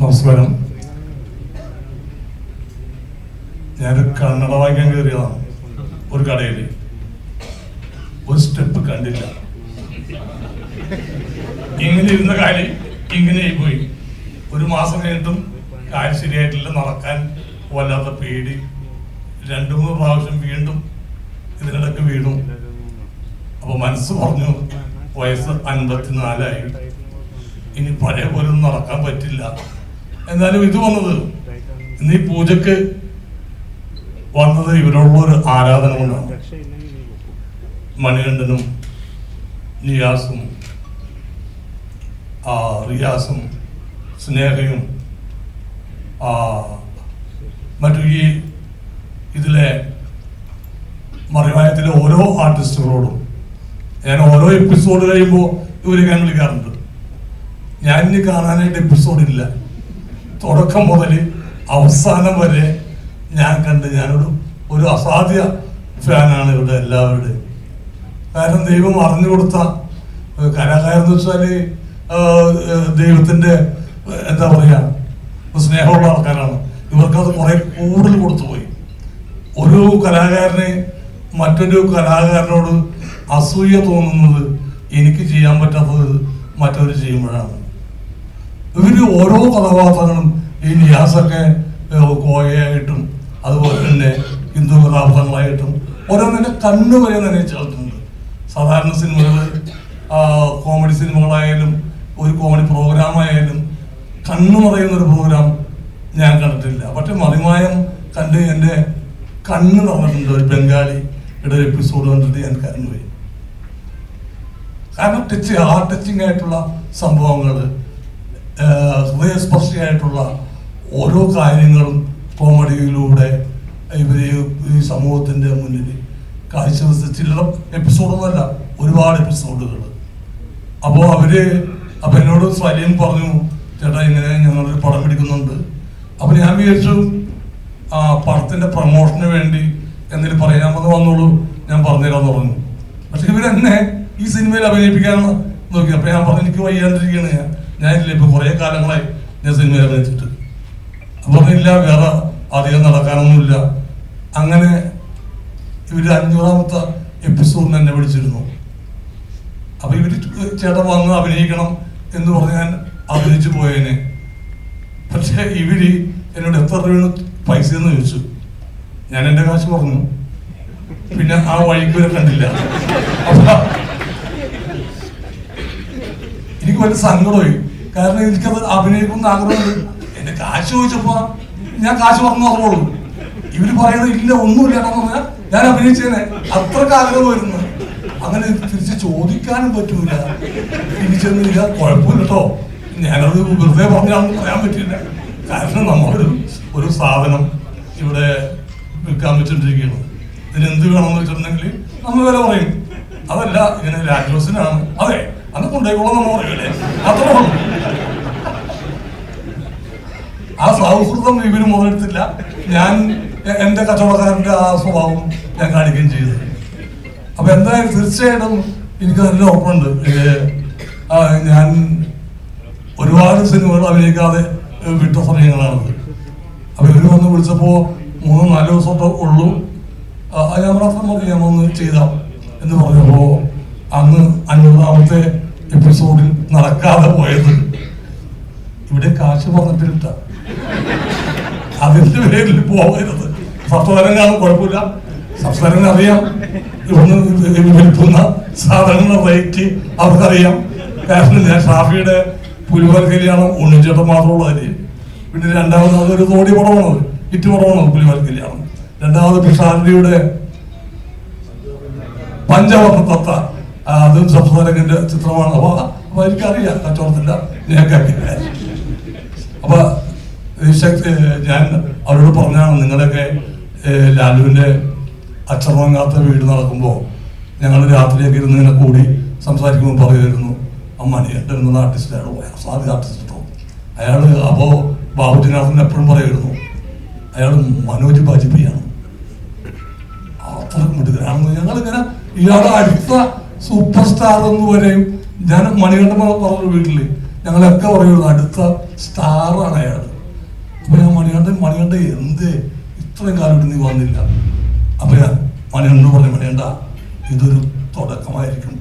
നമസ്കാരം. ഞാനൊരു കണ്ണട വായിക്കാൻ കയറിയതാണ്. ഒരു കടയിൽ ഒരു സ്റ്റെപ്പ് കണ്ടില്ല. ഇങ്ങനെ ഇരുന്ന കാര്യം ഇങ്ങനെ പോയി ഒരു മാസം കഴിഞ്ഞിട്ടും കാര്യം ശരിയായിട്ടില്ല. നടക്കാൻ വല്ലാത്ത പേടി. രണ്ടു മൂന്ന് പ്രാവശ്യം വീണ്ടും ഇതിനിടയ്ക്ക് വീണു. അപ്പൊ മനസ്സ് പറഞ്ഞു വയസ്സ് അൻപത്തിനാലായി. ഇനി പഴയ പോലെ നടക്കാൻ പറ്റില്ല. എന്നാലും ഇത് വന്നത് ഇന്ന് ഈ പൂജക്ക് വന്നത് ഇവരോടുള്ള ഒരു ആരാധന കൊണ്ടാണ്. മണികണ്ഠനും നിയാസും ആ റിയാസും സ്നേഹയും ആ മറ്റു ഈ ഇതിലെ മറിവായത്തിലെ ഓരോ ആർട്ടിസ്റ്റുകളോടും ഞാൻ ഓരോ എപ്പിസോഡ് കഴിയുമ്പോൾ ഇവരെ ഞാൻ വിളിക്കാറുണ്ട്. ഞാൻ ഇനി കാണാനായിട്ട് എപ്പിസോഡ് ഇല്ല. തുടക്കം മുതൽ അവസാനം വരെ ഞാൻ കണ്ട് ഞാനൊരു ഒരു അസാധ്യ ഫാനാണ് ഇവിടെ എല്ലാവരുടെയും കാരണം ദൈവം അറിഞ്ഞു കൊടുത്ത കലാകാരൻ എന്ന് വെച്ചാൽ ദൈവത്തിന്റെ എന്താ പറയുക സ്നേഹമുള്ള ആൾക്കാരാണ്. ഇവർക്കത് കുറെ കൂടുതൽ കൊടുത്തുപോയി ഒരു കലാകാരനെ മറ്റൊരു കലാകാരനോട് അസൂയ തോന്നുന്നത് എനിക്ക് ചെയ്യാൻ പറ്റാത്തത് മറ്റൊരു ചെയ്യുമ്പോഴാണ്. ഇവർ ഓരോ കഥാപാത്രങ്ങളും ഈ നിയാസൊക്കെ കോയയായിട്ടും അതുപോലെ തന്നെ ഹിന്ദു കഥാപാത്രങ്ങളായിട്ടും ഓരോന്നിന്റെ കണ്ണു വരെ നനയിച്ചിട്ടുണ്ട് സാധാരണ സിനിമകൾ കോമഡി സിനിമകളായാലും ഒരു കോമഡി പ്രോഗ്രാമായാലും കണ്ണു നിറയുന്ന ഒരു പ്രോഗ്രാം ഞാൻ കണ്ടിട്ടില്ല. പക്ഷെ മതിമായം കണ്ട് എന്റെ കണ്ണ് നിറഞ്ഞിട്ടുണ്ട് ഒരു ബംഗാളിയുടെ എപ്പിസോഡ് കണ്ടിട്ട് ഞാൻ കരഞ്ഞുപോയി. കാരണം ടച്ച് ആ ടച്ചിങ് ആയിട്ടുള്ള സംഭവങ്ങൾ ഹൃദയസ്പർശിയായിട്ടുള്ള ഓരോ കാര്യങ്ങളും കോമഡിയിലൂടെ ഇവർ ഈ സമൂഹത്തിന്റെ മുന്നിൽ കാഴ്ചവെച്ച ചില്ലറ എപ്പിസോഡൊന്നുമല്ല ഒരുപാട് എപ്പിസോഡുകൾ അപ്പോൾ അവർ അപ്പം എന്നോട് സലീം പറഞ്ഞു ചേട്ടാ ഇങ്ങനെ ഞങ്ങളൊരു പടം പിടിക്കുന്നുണ്ട്. അപ്പോൾ ഞാൻ വിചാരിച്ചു ആ പടത്തിന്റെ പ്രൊമോഷന് വേണ്ടി എന്തെങ്കിലും പറയാമെന്ന് വന്നോളൂ ഞാൻ പറഞ്ഞുതരാന്ന് പറഞ്ഞു പക്ഷെ ഇവരെന്നെ ഈ സിനിമയിൽ അഭിനയിപ്പിക്കാൻ നോക്കി. അപ്പം ഞാൻ പറഞ്ഞു എനിക്ക് വയ്യാണ്ടിരിക്കുകയാണ് ഞാൻ. ഞാനില്ല ഇപ്പൊ കുറെ കാലങ്ങളായി ഞാൻ സിനിമയിൽ അഭിനയിച്ചിട്ട്. പറഞ്ഞില്ല വേറെ അധികം നടക്കാനൊന്നുമില്ല. അങ്ങനെ ഇവർ അഞ്ഞൂറാമത്തെ എപ്പിസോഡിന് എന്നെ വിളിച്ചിരുന്നു. അപ്പൊ ഇവർ ചേട്ടൻ വന്ന് അഭിനയിക്കണം എന്ന് പറഞ്ഞ് ഞാൻ അഭിനയിച്ചു പോയേനെ. പക്ഷെ ഇവർ എന്നോട് എത്ര രൂപ പൈസ എന്ന് ചോദിച്ചു. ഞാൻ എന്റെ കാശ് പറഞ്ഞു പിന്നെ ആ വഴിക്ക് വരെ കണ്ടില്ല. എനിക്ക് വലിയ സങ്കടമായി കാരണം എനിക്കത് അഭിനയിക്കുന്ന ആഗ്രഹമുണ്ട് എന്റെ കാശ് ചോദിച്ചപ്പോ ഞാൻ കാശ് പറഞ്ഞു നോക്കുള്ളൂ ഇവർ പറയുന്നത് ഇല്ല ഒന്നുമില്ല എന്ന് പറഞ്ഞാൽ ഞാൻ അഭിനയിച്ചേനെ. അത്രയ്ക്ക് ആഗ്രഹം വരുന്നു. അങ്ങനെ തിരിച്ച് ചോദിക്കാനും പറ്റൂല. തിരിച്ചെന്നില്ല ചെന്നില്ല കുഴപ്പമില്ല കേട്ടോ ഞാനത് വെറുതെ പറഞ്ഞാണെന്ന് പറയാൻ പറ്റില്ല. കാരണം നമ്മളൊരു ഒരു സാധനം ഇവിടെ വിൽക്കാൻ വെച്ചോണ്ടിരിക്കുകയാണ്. ഇതിന് എന്ത് വേണമെന്ന് വെച്ചിട്ടുണ്ടെങ്കിൽ നമ്മൾ വില പറയും. അതല്ല ഇങ്ങനെ രാജോസിനാണ് അതെ അന്ന് കൊണ്ടുപോയിക്കോളാം നമ്മൾ പറയൂലേ അത്രേ ആ സൗഹൃദം ഇവർ മുതലെടുത്തില്ല. ഞാൻ എന്റെ കച്ചവടക്കാരന്റെ ആ സ്വഭാവം ഞാൻ കാണിക്കുകയും ചെയ്തു. അപ്പൊ എന്തായാലും തീർച്ചയായിട്ടും എനിക്ക് നല്ല ഉറപ്പുണ്ട്. ഞാൻ ഒരുപാട് സിനിമകൾ അഭിനയിക്കാതെ വിട്ട സമയങ്ങളാണത്. അപ്പൊ ഇവർ വന്ന് വിളിച്ചപ്പോ മൂന്നോ നാല് ദിവസമൊക്കെ ഉള്ളൂ. ഞാൻ മാത്രം മതി ഞാൻ ഒന്ന് ചെയ്താം എന്ന് പറഞ്ഞപ്പോ അന്ന് അഞ്ഞൂറാമത്തെ എപ്പിസോഡിൽ നടക്കാതെ പോയത്. ഇവിടെ കാശ് പറഞ്ഞിട്ടില്ല അതിന്റെ പേരിൽ പോകരുത്. സംസ്ഥാനം കാണും കുഴപ്പമില്ല സംസ്ഥാനം അറിയാം ഇവിടുന്ന് വിൽക്കുന്ന സാധനങ്ങളുടെ റേറ്റ് അവർക്കറിയാം. കാരണം ഞാൻ ഷാഫിയുടെ പുലിവാൽ കല്യാണം ഉണ്ണിച്ചേട്ടൻ മാത്രമുള്ള കാര്യം. പിന്നെ രണ്ടാമത് അതൊരു തോടി പടമാണത് ഇറ്റ് പടമാണ് പുലിവർക്കലിയാണ് കല്യാണം രണ്ടാമത് പിഷാരടിയുടെ പഞ്ചവർണ തത്ത അതും സംസ്ഥാനത്തിന്റെ ചിത്രമാണ്. അപ്പൊ അപ്പൊ എനിക്കറിയാം. ഞാൻ ഞങ്ങൾക്കൊക്കെ അപ്പൊ ഈ ശക്തി ഞാൻ അവരോട് പറഞ്ഞാണ് നിങ്ങളൊക്കെ അച്ഛൻ വാങ്ങാത്ത വീട് നടക്കുമ്പോൾ ഞങ്ങൾ രാത്രിയൊക്കെ ഇരുന്ന് ഇങ്ങനെ കൂടി സംസാരിക്കുമ്പോൾ പറയുമായിരുന്നു അമ്മാനി എന്റെ ആർട്ടിസ്റ്റ് ആർട്ടിസ്റ്റാണ് സാധ്യ ആർട്ടിസ്റ്റ് കേട്ടോ അയാൾ അപ്പോൾ ബാബുജിനാഥൻ എപ്പോഴും പറയുമായിരുന്നു അയാൾ മനോജ് ബാജ്പേയിയാണ് അത്ര മിടുക്കനാണെന്ന് ഞങ്ങളിങ്ങനെ ഇയാളുടെ അടുത്ത സൂപ്പർ സ്റ്റാർ എന്ന് വരെയും ഞാൻ മണികണ്ഠൻ പറഞ്ഞു വീട്ടിൽ ഞങ്ങളൊക്കെ പറയുള്ളൂ അടുത്ത സ്റ്റാറാണ് അയാൾ അപ്പൊ ഞാൻ മണികണ്ഠൻ മണികണ്ഠ എന്ത് ഇത്രയും കാലം നീ വന്നില്ല. അപ്പൊ ഞാൻ മണികണ്ഠനോട് പറഞ്ഞു മണികണ്ഠ ഇതൊരു തുടക്കമായിരിക്കും